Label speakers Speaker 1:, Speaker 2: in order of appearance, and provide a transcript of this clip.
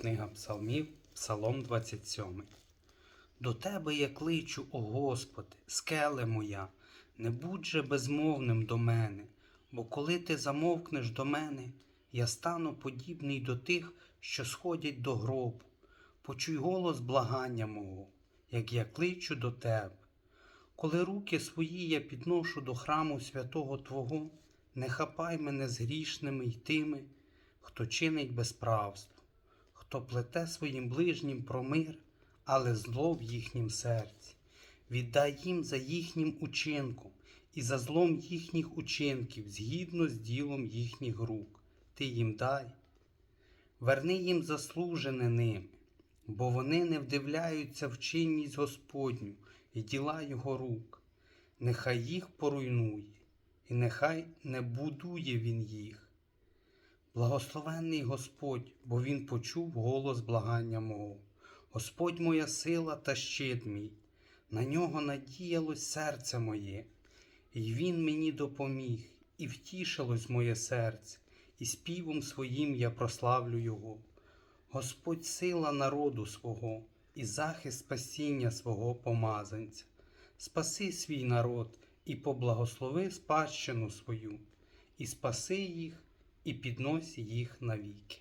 Speaker 1: Книга Псалмів, Псалом 27. До тебе я кличу, о Господи, скеле моя, не будь же безмовним до мене, бо коли ти замовкнеш до мене, я стану подібний до тих, що сходять до гробу. Почуй голос благання мого, як я кличу до тебе. Коли руки свої я підношу до храму святого Твого, не хапай мене з грішними й тими, хто чинить безправство хто плете своїм ближнім про мир, але зло в їхнім серці. Віддай їм за їхнім учинком і за злом їхніх учинків, згідно з ділом їхніх рук. Ти їм дай. Верни їм заслужене ними, бо вони не вдивляються в чинність Господню і діла Його рук. Нехай їх поруйнує, і нехай не будує Він їх. Благословенний Господь, бо Він почув голос благання мого. Господь моя сила та щит мій, на нього надіялось серце моє, і Він мені допоміг, і втішилось моє серце, і співом своїм я прославлю Його. Господь сила народу свого і захист спасіння свого помазанця. Спаси свій народ і поблагослови спадщину свою, і спаси їх і піднось їх навіки.